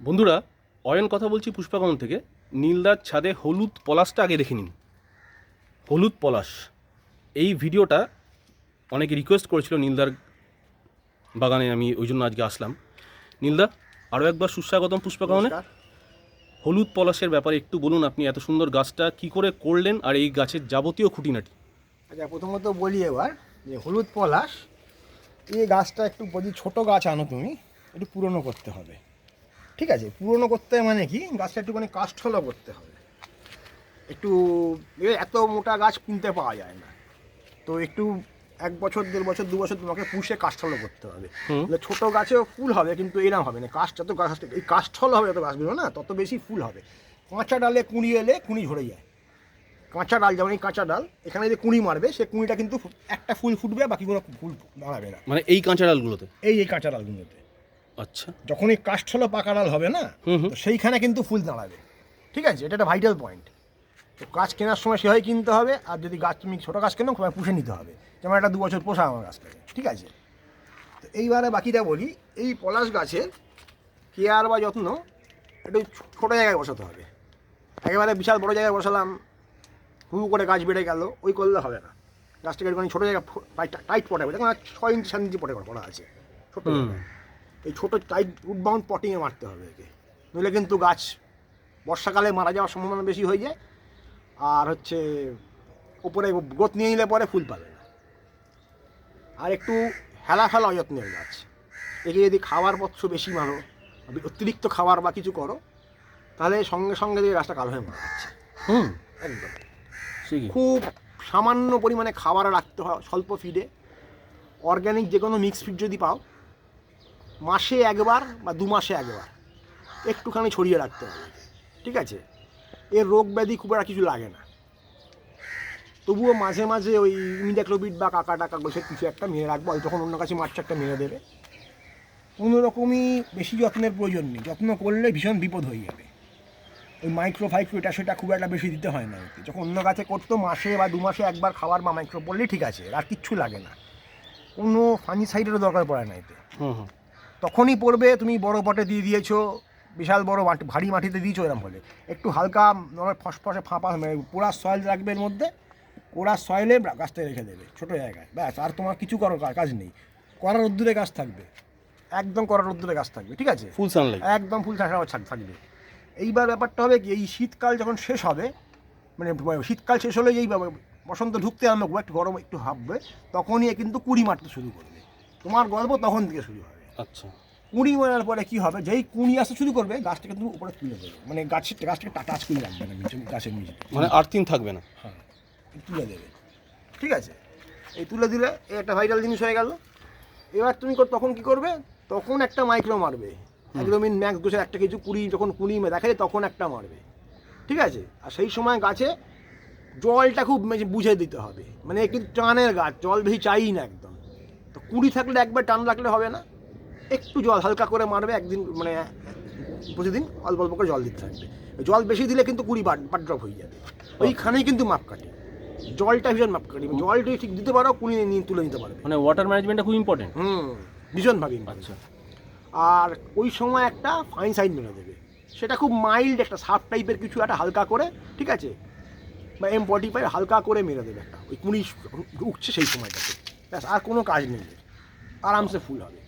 বন্ধুরা অয়ন কথা বলছি পুষ্পাকমন থেকে। নীলদার ছাদে হলুদ পলাশটা আগে দেখে নিন। হলুদ পলাশ। এই ভিডিওটা অনেকে রিকোয়েস্ট করেছিল নীলদার বাগানে আমি ওই জন্য আজকে আসলাম। নীলদা আরও একবার সুস্বাগতম পুষ্পাকমনে হলুদ পলাশের ব্যাপারে একটু বলুন আপনি এত সুন্দর গাছটা কি করে করলেন আর এই গাছের যাবতীয় খুঁটিনাটি? আচ্ছা প্রথমত বলি এবার যে হলুদ পলাশ এই গাছটা একটু যদি ছোট গাছ আনো তুমি একটু পুরনো করতে হবে। ঠিক আছে পুরনো করতে মানে কি গাছটা একটুখানি কাষ্ঠলও করতে হবে। একটু এত মোটা গাছ কিনতে পাওয়া যায় না। তো একটু এক বছর দেড় বছর দু বছর তোমাকে পুষে কাষ্ঠল করতে হবে। ছোট গাছেও ফুল হবে কিন্তু এরম হবে না। কাঠ যত গাছ এই কাষ্ঠল হবে যত গাছগুলো না তত বেশি ফুল হবে। কাঁচা ডালে কুঁড়ি এলে কুঁড়ি ঝরে যায়। কাঁচা ডাল যেমন এই কাঁচা ডাল এখানে যে কুঁড়ি মারবে সে কুঁড়িটা কিন্তু একটা ফুল ফুটবে বাকিগুলো ফুল দাঁড়াবে না। মানে এই কাঁচা ডালগুলোতে? এই এই কাঁচা ডালগুলোতে। আচ্ছা। যখন এই কাষ্ঠল পাকা ডাল হবে না তো সেইখানে কিন্তু ফুল দাঁড়াবে। ঠিক আছে? এটা একটা ভাইটাল পয়েন্ট তো গাছ কেনার সময় সেভাবে কিনতে হবে আর যদি গাছ তুমি ছোটো গাছ কেনো খুব পুষে নিতে হবে। যেমন একটা দু বছর পোষা আমার গাছটাকে। ঠিক আছে? তো এইবারে বাকিটা বলি এই পলাশ গাছের কেয়ার বা যত্ন একটু ছোটো জায়গায় বসাতে হবে। একেবারে বিশাল বড় জায়গায় বসালাম হু হু করে গাছ বেড়ে গেল ওই করলে হবে না। গাছটাকে ছোটো জায়গায় টাইট পটে হবে দেখুন ছয় ইঞ্চি সাত ইঞ্চি পটে পড়া আছে। ছোটো জায়গায়। এই ছোটো টাইট রুট বাউন্ড পটিংয়ে মারতে হবে একে। নইলে কিন্তু গাছ বর্ষাকালে মারা যাওয়ার সম্ভাবনা বেশি হয়ে যায়। আর হচ্ছে ওপরে গ্রোথ নিয়ে নিলে পরে ফুল পাবে না। আর একটু হেলা ফেলা অযত্নের গাছ। একে যদি খাবার পত্র বেশি মারো অতিরিক্ত খাবার বা কিছু করো তাহলে সঙ্গে সঙ্গে দিয়ে গাছটা কালো হয়ে মারা যাচ্ছে। হুম। একদম। খুব সামান্য পরিমাণে খাবার রাখতে হয় স্বল্প ফিডে অর্গ্যানিক যে কোনো মিক্স ফিড যদি পাও মাসে একবার বা দু মাসে একবার। একটুখানি ছড়িয়ে রাখতে হবে। ঠিক আছে? এর রোগ ব্যাধি খুব একটা কিছু লাগে না। তবুও মাঝে মাঝে ওই ইমিডাক্লোবিড বা কাকা টাকা গোছের কিছু একটা মেরে রাখব। যখন অন্য কাছে মারছে একটা মেরে দেবে। কোনো রকমই বেশি যত্নের প্রয়োজন নেই। যত্ন করলে ভীষণ বিপদ হয়ে যাবে। ওই মাইক্রো ফাইক্রো এটা সেটা খুব একটা বেশি দিতে হয় না যখন অন্য গাছে করতো, মাসে বা দু মাসে একবার খাবার বা মাইক্রো পড়লেই ঠিক আছে। আর কিচ্ছু লাগে না। কোনো ফানি সাইডেরও দরকার পড়ে না এতে। হুম হুম। তখনই পড়বে তুমি বড় পটে দিয়ে দিয়েছ বিশাল বড় মাটি ভারী মাটিতে দিয়েছ এরকম হলে। একটু হালকা নরম ফসফসে ফাঁপা মানে পোড়া সয়েল রাখবে এর মধ্যে পোড়া সয়েলে গাছটা রেখে দেবে ছোটো জায়গায় ব্যাস আর তোমার কিছু করো কাজ নেই। করার রোদ্দুরে গাছ থাকবে একদম করার রোদ্দুরে গাছ থাকবে ঠিক আছে? ফুল সানলাইট একদম ফুল ছাড় থাকবে। এইবার ব্যাপারটা হবে কি এই শীতকাল যখন শেষ হবে মানে শীতকাল শেষ হলে এই বসন্ত ঢুকতে আরম্ভ একটু গরম একটু হাববে তখনই কিন্তু কুড়ি মারতে শুরু করবে। তোমার গল্প তখন থেকে শুরু হবে আচ্ছা। কুড়ি মারার পরে কি হবে? যেই কুড়ি আসতে শুরু করবে গাছটাকে তুমি উপরে তুলে দেবে। মানে গাছের গাছটাকে টাচ করে রাখবে না গাছের নিচে। মানে আর্থিং থাকবে না? হ্যাঁ তুলে দেবে। ঠিক আছে? এই তুলে দিলে একটা ভাইরাল জিনিস হয়ে গেল। এবার তুমি তখন কি করবে? তখন একটা মাইক্রো মারবে। একদমই ম্যাক্স দোষের একটা কিছু কুড়ি যখন কুড়ি দেখা যায় তখন একটা মারবে। ঠিক আছে? আর সেই সময় গাছে জলটা খুব বুঝে দিতে হবে। মানে একটু টানের গাছ জল বেশি চাই না একদম। তো কুড়ি থাকলে একবার টান রাখলে হবে না। একটু জল হালকা করে মারবে একদিন মানে প্রতিদিন অল্প অল্প করে জল দিতে থাকবে। জল বেশি দিলে কিন্তু কুড়ি বাট বাট ড্রপ হয়ে যাবে। ওইখানেই কিন্তু মাপ কাটে জলটা ভীষণ মাপ কাটে জল যদি ঠিক দিতে পারো কুড়ি নিয়ে তুলে নিতে পারবে। মানে ওয়াটার ম্যানেজমেন্টটা খুব ইম্পর্টেন্ট হুম ভীষণভাবে important। আচ্ছা। আর ওই সময় একটা ফাইন সাইড মেরে দেবে। সেটা খুব মাইল্ড একটা সাপ টাইপের কিছু একটা হালকা করে ঠিক আছে? বা এম ফর্টি ফাইভ হালকা করে মেরে দেবে একটা। ওই কুড়ি উঠছে সেই সময়টাতে। ব্যাস আর কোনো কাজ নেই। আরামসে ফুল হবে।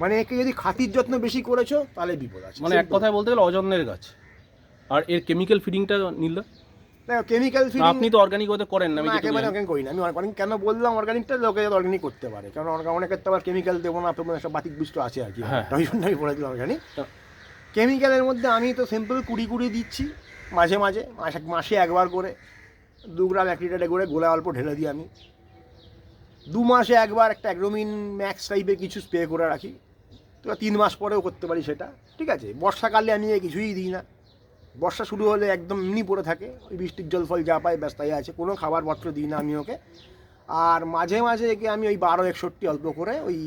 মানে একে যদি খাতির যত্ন বেশি করেছ তাহলে বিপদ আছে। মানে এক কথায় বলতে গেলে অযত্নের গাছ। আর এর কেমিক্যাল ফিডিংটা নিল দেখো কেমিক্যাল আপনি তো অর্গানিক ওদের করেন না আমি একেবারে অর্গানিক করি না। আমি অর্গানিক কেন বললাম অর্গানিকটা লোকে যাতে অর্গানিক করতে পারে। কারণ অনেকের তো আবার কেমিক্যাল দেবো না তোমার সব বাতিক বিষ্ট আছে আর কি। হ্যাঁ। ওই জন্য আমি বলে দিলাম অর্গানিক কেমিক্যালের মধ্যে আমি তো সিম্পল কুড়ি কুড়ি দিচ্ছি মাঝে মাঝে মাসে মাসে একবার করে। দু গ্রাম এক লিটারে করে গোলা অল্প ঢেলে দিই আমি। দু মাসে একবার একটা অ্যাগ্রোমিন ম্যাক্স টাইপের কিছু স্প্রে করে রাখি। তো তিন মাস পরেও করতে পারি সেটা ঠিক আছে? বর্ষাকালে আমি এ কিছুই দিই না। বর্ষা শুরু হলে একদম এমনি পড়ে থাকে ওই বৃষ্টির জল ফল যা পায় ব্যস্তায় আছে। কোনো খাবার পত্র দিই না আমি ওকে। আর মাঝে মাঝে একে আমি ওই বারো একষট্টি অল্প করে ওই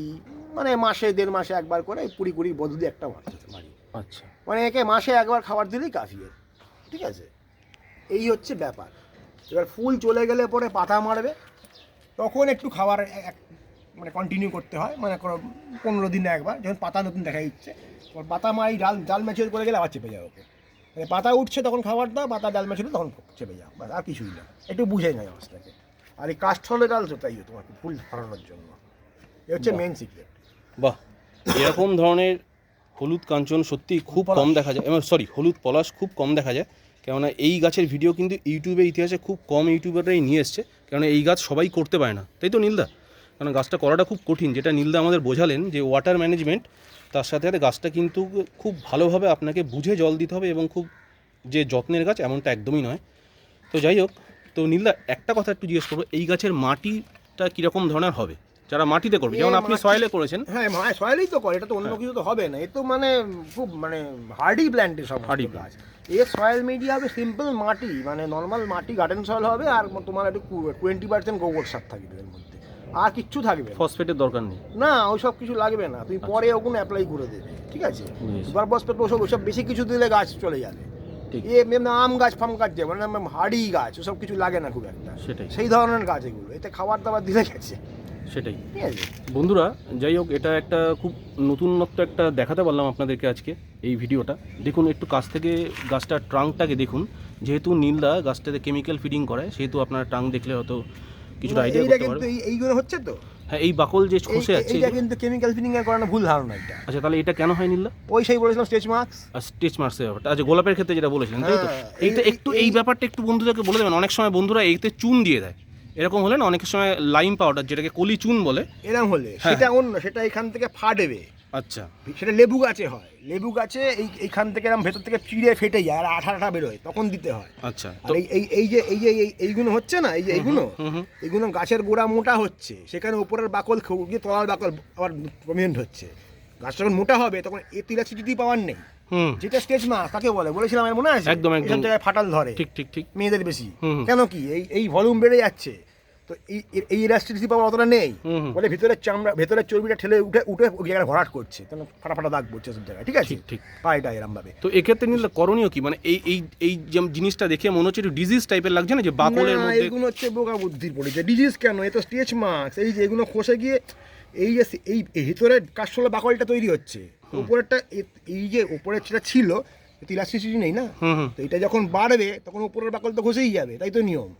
মানে মাসে দেড় মাসে একবার করে ওই কুড়ি কুড়ি বদলি একটা মারতে মারি আচ্ছা। মানে একে মাসে একবার খাবার দিলেই কাফি ঠিক আছে? এই হচ্ছে ব্যাপার। এবার ফুল চলে গেলে পরে পাতা মারবে তখন একটু খাবার মানে কন্টিনিউ করতে হয় মানে পনেরো দিনে একবার যখন পাতা নতুন দেখা দিচ্ছে পাতা মারি ডাল ডাল ম্যাচিওর করে গেলে আবার চেপে যাও ওকে। মানে পাতা উঠছে তখন খাবার দাও পাতা ডাল ম্যাচিওর তখন চেপে যাও বাস আর কিছুই না। একটু বুঝে নেয় অবস্থাকে আর এই কাস্টলে ডাল তো তাই তোমাকে ফুল ফলানোর জন্য। এ হচ্ছে মেন সিক্রেট বাহ। এরকম ধরনের হলুদ কাঞ্চন সত্যি খুব কম দেখা যায়। সরি হলুদ পলাশ খুব কম দেখা যায়। কেননা এই গাছের ভিডিও কিন্তু ইউটিউবে ইতিহাসে খুব কম ইউটিউবাররাই নিয়ে এসছে। কেননা এই গাছ সবাই করতে পারে না। তাই তো নীলদা? কারণ গাছটা করাটা খুব কঠিন। যেটা নীলদা আমাদের বোঝালেন যে ওয়াটার ম্যানেজমেন্ট তার সাথে সাথে গাছটা কিন্তু খুব ভালোভাবে আপনাকে বুঝে জল দিতে হবে এবং খুব যে যত্নের গাছ এমনটা একদমই নয়। তো যাই হোক তো নীলদা একটা কথা একটু জিজ্ঞেস করব এই গাছের মাটিটা কীরকম ধরনের হবে? যারা মাটিতে করবে যেমন আপনি সয়েলে করেছেন। হ্যাঁ সয়েলেই তো করে এটা তো অন্য কিছু তো হবে না। এ তো মানে খুব মানে হার্ডি প্ল্যান্টের সব হার্ডি গাছ। এর সয়েল মিডিয়া হবে সিম্পল মাটি মানে নর্মাল মাটি গার্ডেন সয়েল হবে আর তোমার একটু টোয়েন্টি পার্সেন্ট গোবর সার থাকবে এর মধ্যে। আর কিচ্ছু থাকবে ফসফেটের দরকার নেই। না ওই সব কিছু লাগবে না। তুমি পরে ওগুলো অ্যাপ্লাই করে দেবে ঠিক আছে। সুপার ফসফেট ওসব ওসব বেশি কিছু দিলে গাছ চলে যাবে। এ এমনি আম গাছ ফাম গাছ যে মানে হাড়ি গাছ ওসব কিছু লাগে না খুব একটা। সেটাই। সেই ধরনের গাছ এগুলো। এতে খাবার দাবার দিলে গেছে। সেটাই। বন্ধুরা যাই হোক এটা একটা খুব নতুনত্ব একটা দেখাতে পারলাম আপনাদেরকে আজকে এই ভিডিওটা। দেখুন একটু কাছ থেকে গাছটার ট্রাঙ্কটাকে দেখুন। যেহেতু নীলদা গাছটাতে কেমিক্যাল ফিডিং করে সেহেতু আপনার ট্রাঙ্ক দেখলে হয়তো কিছুটা আইডিয়া করতে পারবে। এইগুলো হচ্ছে তো। হ্যাঁ এই বাকল যে খসে যাচ্ছে এইটা কিন্তু কেমিক্যাল ফিনিং এর করানো ভুল ধারণা এটা। আচ্ছা তাহলে এটা কেন হয় নীলদা? ওই সেই বলেছিলাম স্টেজ মার্কস আর স্টেচ মার্কসের ব্যাপারটা। আচ্ছা গোলাপের ক্ষেত্রে যেটা বলেছিলেন তাই তো? হ্যাঁ, এইটা একটু এই- ব্যাপারটা একটু বন্ধুদেরকে বলে দেবেন। অনেক সময় বন্ধুরা এইতে চুন দিয়ে দেয়। এরকম হলে না অনেক সময় লাইম পাউডার যেটাকে কলি চুন বলে এরম হলে হ্যাঁ, সেটা অন্য সেটা এখান থেকে ফাটবে। আচ্ছা। সেটা লেবু গাছে হয়। লেবু গাছে এই এইখান থেকে এরম ভেতর থেকে চিড়ে ফেটে যায় আর আঠা আঠা বেরোয় তখন দিতে হয়। আচ্ছা। আর এই এই এই যে এই যে এইগুলো হচ্ছে না এই যে এইগুলো? এইগুলো গাছের গোড়া মোটা হচ্ছে সেখানে উপরের বাকল গিয়ে তলার বাকল আবার প্রমিনেন্ট হচ্ছে। গাছ যখন মোটা হবে তখন এ ইলাস্টিসিটি পাওয়ার নেই। হুম। যেটা স্টেজ মা তাকে বলে বলেছিলাম আমার মনে আছে? একদম, একদম। জায়গায় ফাটাল ধরে। ঠিক ঠিক ঠিক। মেয়েদের বেশি। কেন কি? এই এই ভলিউম বেড়ে যাচ্ছে। তো এই ইলাস্টিসিটি পাওয়ার অতটা নেই। বলে ভিতরের চামড়া ভেতরের চর্বিটা ঠেলে উঠে উঠে ওই জায়গায় ভরাট করছে। তখন ফাটা ফাটা দাগ পড়ছে সব জায়গায় ঠিক আছে? ঠিক। পায়টা এরম ভাবে তো এক্ষেত্রে নিলে করণীয় কি? মানে এই এই এই যে জিনিসটা দেখে মনে হচ্ছে একটু ডিজিজ টাইপের লাগছে না? যে বাকলের মধ্যে এইগুলো হচ্ছে বোকা বুদ্ধির পড়েছে ডিজিজ কেন? এ তো স্টেচ মার্কস এই যে এগুলো খসে গিয়ে এই যে এই ভিতরে কাশলে বাকলটা তৈরি হচ্ছে। উপরেরটা এই যে উপরের যেটা ছিল ইলাস্টিসিটি নেই না? তো এটা যখন বাড়বে তখন উপরের বাকল তো খসেই যাবে। তাই তো নিয়ম।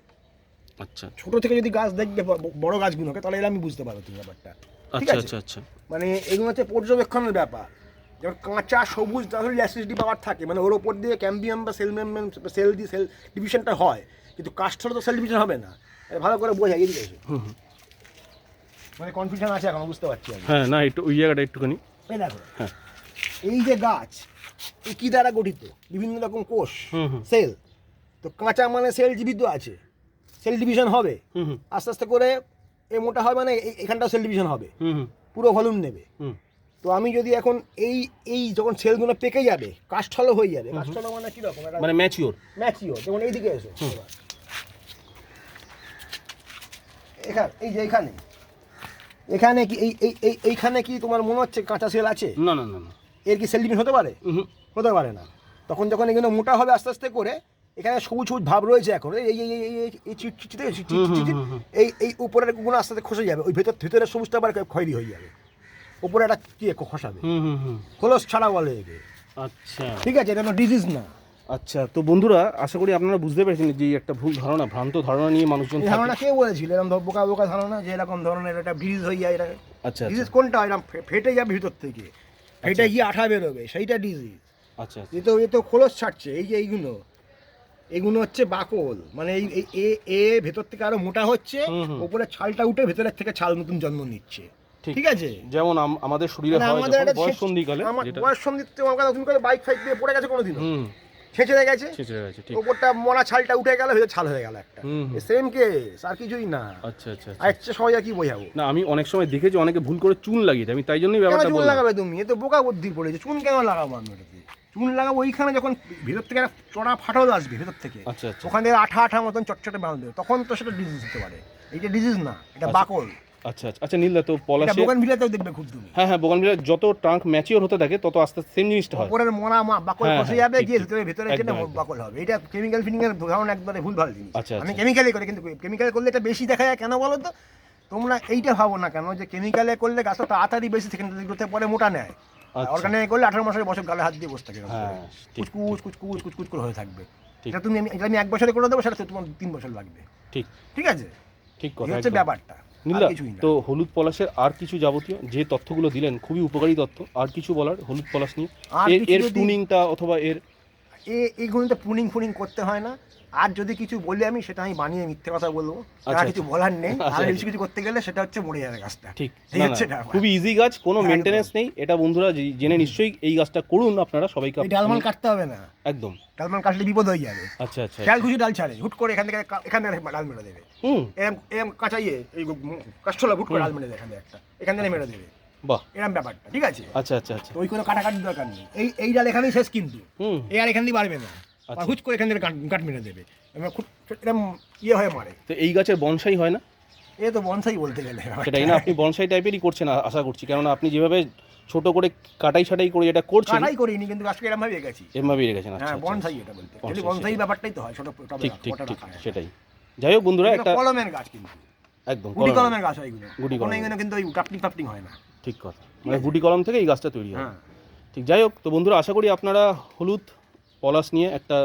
আচ্ছা। ছোট থেকে যদি গাছ দেখবে বড় গাছগুলোকে তাহলে আমি বুঝতে পারো তুমি ব্যাপারটা। ঠিক আচ্ছা আছে? আচ্ছা আচ্ছা। মানে এগুলো হচ্ছে পর্যবেক্ষণের ব্যাপার। যেমন কাঁচা সবুজ তাহলে অ্যাসিডিটি পাওয়ার থাকে। মানে ওর ওপর দিয়ে ক্যাম্বিয়াম বা সেল সেল দিয়ে সেল ডিভিশনটা হয়। কিন্তু কাস্টলে তো সেল ডিভিশন হবে না। ভালো করে বোঝা এদিকে। হুম। মানে কনফিউশন আছে এখন বুঝতে পারছি হ্যাঁ না একটু ওই জায়গাটা একটুখানি। এই দেখো। হ্যাঁ। এই যে গাছ এই কি দ্বারা গঠিত? বিভিন্ন রকম কোষ সেল তো কাঁচা মানে সেল জীবিত আছে। সেল ডিভিশন হবে। আস্তে আস্তে করে এ মোটা হয় মানে এই- এখানটাও সেল ডিভিশন হবে। পুরো ভলিউম নেবে। হুম। তো আমি যদি এখন এই এই যখন সেলগুলো পেকে যাবে কাষ্ঠলো হয়ে যাবে। কাষ্ঠলো মানে কীরকম? মানে ম্যাচিওর ম্যাচিও যেমন এইদিকে এসো। এখানে এই যে এখানে। এখানে কি এই এই এই এইখানে কি তোমার মনে হচ্ছে কাঁচা সেল আছে? না না না এর কি সেল ডিভিশন হতে পারে। হতে পারে না। তখন যখন এগুলো মোটা হবে আস্তে আস্তে করে এখানে সবুজ সবুজ ভাব রয়েছে এখন। এই এই এই এই- এই উপরেরগুলো আস্তে আস্তে খসে যাবে। ওই ভেতর ভেতরের সবুজটা আবার খয়েরি হয়ে যাবে। উপরে একটা কি খসাবে। হুম হুম হুম। খোলস ছাড়া বলে একে। আচ্ছা। ঠিক আছে এটা ডিজিজ না। আচ্ছা তো বন্ধুরা আশা করি আপনারা বুঝতে পেরেছেন যে একটা ভুল ধারণা ভ্রান্ত ধারণা নিয়ে মানুষজন ধারণা কে বলেছিল? এরকম বোকা বোকা ধারণা যে এরকম ধরনের একটা ডিজিজ হয়ে যায় এটা আচ্ছা ডিজিজ আচ্ছা কোনটা? এরকম ফেটে যাবে ভিতর থেকে। ফেটে গিয়ে আঠা বেরোবে সেইটা ডিজিজ আচ্ছা আচ্ছা। এ তো এ তো খোলস ছাড়ছে এই যে এইগুলো। এগুলো হচ্ছে বাকল। মানে এই এ এ ভেতর থেকে আরও মোটা হচ্ছে। উপরে ছালটা উঠে ভেতরের থেকে ছাল নতুন জন্ম নিচ্ছে। ঠিক। আছে? যেমন আমাদের শরীরে মানে হয় বয়স ছে- সন্ধিকালে বয়স সন্ধিতে আমাকে নতুন করে বাইক ফাইক দিয়ে পড়ে গেছে ছেঁচড়ে গেছে? ছেঁচড়ে গেছে ঠিক। ওপরটা মরা ছালটা উঠে গেল ভেতর ছাল হয়ে গেল একটা। সেম কেস আর কিছুই না। আচ্ছা আচ্ছা আচ্ছা। আর আর কি বোঝাবো? না আমি অনেক সময় দেখেছি অনেকে ভুল করে চুন লাগিয়ে দেয়। আমি তাই জন্যই ব্যাপারটা চুন লাগাবে তুমি? এ তো বোকা বুদ্ধি পড়েছে। চুন কেন লাগাবো আমি ওটাতে চুন লাগাবো ওইখানে যখন ভিতর থেকে একটা চড়া ফাটল আসবে ভেতর থেকে আচ্ছা আচ্ছা। ওখান থেকে আঠা আঠা মতন চটচটে বাঁধবে তখন তো সেটা ডিজিজ হতে পারে। এইটা ডিজিজ না এটা আচ্ছা। বাকল। আচ্ছা আচ্ছা। আচ্ছা নীলদা তো পলাশে দেখবে খুব তুমি। হ্যাঁ হ্যাঁ যত ট্রাঙ্ক ম্যাচিওর হতে থাকে তত আস্তে আস্তে সেম জিনিসটা হয়। উপরের মরা মা- বাকল হ্যাঁ, খসে হ্যাঁ, যাবে গিয়ে ভিতরে ভিতরে যেটা বাকল হবে। এটা কেমিক্যাল ফিনিং এর ধারণা একবারে ভুল ভালো জিনিস। আমি। কেমিক্যালি করি কিন্তু কেমিক্যাল করলে এটা বেশি দেখা যায়। কেন বলো তো? তোমরা এইটা ভাবো না কেন যে কেমিক্যালে করলে গাছটা তাড়াতাড়ি বেশি সেকেন্ডারি গ্রোথে পরে মোটা নেয়। আচ্ছা। করলে আঠারো মাসের বছর গালে হাত দিয়ে বসে থাকে হ্যাঁ কুচকুচ কুচকুচ কুচকুচ করে হয়ে থাকবে। এটা তুমি আমি এক বছরে করে দেবো সেটা তোমার তিন বছর লাগবে। ঠিক। ঠিক আছে? ঠিক কথা হচ্ছে ব্যাপারটা নীলা তো হলুদ পলাশের আর কিছু যাবতীয় যে তথ্যগুলো দিলেন খুবই উপকারী তথ্য আর কিছু বলার হলুদ পলাশ নিয়ে। এর টুনিংটা অথবা এর এ এইগুলোতে পুনিং ফুনিং করতে হয় না আর যদি কিছু বলি আমি সেটা আমি বানিয়ে মিথ্যে কথা বলব। আচ্ছা, আর কিছু বলার নেই। আচ্ছা, আর আচ্ছা। বেশি কিছু করতে গেলে সেটা হচ্ছে মরে যাবে গাছটা ঠিক। এই হচ্ছে না, খুবই ইজি গাছ কোনো। মেনটেনেন্স নেই। এটা বন্ধুরা জেনে নিশ্চয়ই এই গাছটা করুন আপনারা সবাইকে ডালমাল কাটতে হবে না। একদম। ডালমাল কাটলে বিপদ হয়ে যাবে। আচ্ছা আচ্ছা খেয়াল খুশি ডাল ছাড়ে। হুট করে এখান থেকে এখান থেকে ডাল মেরে দেবে। হুম। এরম এরম কাঁচাইয়ে এই কাঠছোলা হুট করে ডাল মেরে দেবে এখানে একটা। এখান থেকে মেরে দেবে। বাহ। এরম ব্যাপারটা ঠিক আছে? আচ্ছা আচ্ছা আচ্ছা। ওই কোনো কাটাকাটির দরকার নেই। এই এই ডাল এখানেই শেষ কিন্তু। হুম। এই আর এখান দিয়ে বাড়বে না। আর আচ্ছা। হুট করে এখান থেকে কাট মেরে দেবে। খুব এরম ইয়ে হয়ে মারে। তো এই গাছের বনসাই হয় না? এ তো বনসাই বলতে গেলে। সেটাই না আপনি বনসাই টাইপেরই করছেন আশা করছি। কেননা আপনি যেভাবে ছোট করে কাটাই ছাটাই করে এটা করছেন কাটাই করিনি কিন্তু গাছকে এরম ভাবে গেছি। এমভাবে রেখেছেন আচ্ছা হ্যাঁ আচ্ছা। বনসাই এটা বলতে। বনসাই, বনসাই ব্যাপারটাই তো হয় ছোট ঠিক ঠিক ঠিক সেটাই। যাই হোক বন্ধুরা একটা কলমের গাছ কিন্তু। একদম গুটি কলমের গাছ হয় এগুলো। গুটি। এগুলো কিন্তু ওই টাপটিং টাপটিং হয় না। ঠিক কথা। মানে গুটি কলম থেকে এই গাছটা তৈরি হয়। হ্যাঁ। ঠিক যাই হোক তো বন্ধুরা আশা করি আপনারা হলুদ পলাশ নিয়ে একটা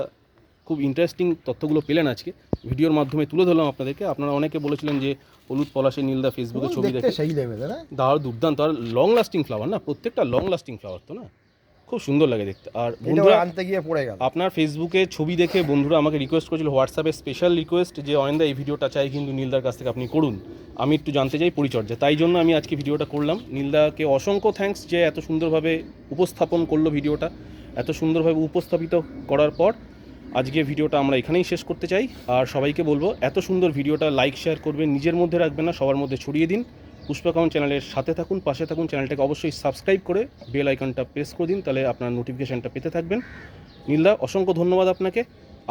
খুব ইন্টারেস্টিং তথ্যগুলো পেলেন আজকে। ভিডিওর মাধ্যমে তুলে ধরলাম আপনাদেরকে। আপনারা অনেকে বলেছিলেন যে হলুদ পলাশের নীলদা ফেসবুকে ছবি দেখে। সেই লেভেল দাঁড় দুর্দান্ত। আর লং লাস্টিং ফ্লাওয়ার না প্রত্যেকটা লং লাস্টিং ফ্লাওয়ার তো না? খুব সুন্দর লাগে দেখতে। আর বন্ধুরা আনতে গিয়ে পড়ে গেল। আপনার ফেসবুকে ছবি দেখে বন্ধুরা আমাকে রিকোয়েস্ট করেছিল হোয়াটসঅ্যাপে স্পেশাল রিকোয়েস্ট যে অয়েন্দা এই ভিডিওটা চাই কিন্তু নীলদার কাছ থেকে আপনি করুন। আমি একটু জানতে চাই পরিচর্যা। তাই জন্য আমি আজকে ভিডিওটা করলাম। নীলদাকে অসংখ্য থ্যাঙ্কস যে এত সুন্দরভাবে উপস্থাপন করল ভিডিওটা। এত সুন্দরভাবে উপস্থাপিত করার পর আজকে ভিডিওটা আমরা এখানেই শেষ করতে চাই। আর সবাইকে বলব, এত সুন্দর ভিডিওটা লাইক শেয়ার করবেন, নিজের মধ্যে রাখবেন না, সবার মধ্যে ছড়িয়ে দিন। পুষ্পাকাউন্ট চ্যানেলের সাথে থাকুন, পাশে থাকুন, চ্যানেলটাকে অবশ্যই সাবস্ক্রাইব করে বেল আইকনটা প্রেস করে দিন, তাহলে আপনার নোটিফিকেশনটা পেতে থাকবেন। নীলদা, অসংখ্য ধন্যবাদ আপনাকে।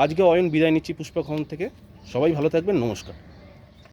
আজকে অয়ন বিদায় নিচ্ছি পুষ্পাকাউন্ট থেকে। সবাই ভালো থাকবেন, নমস্কার।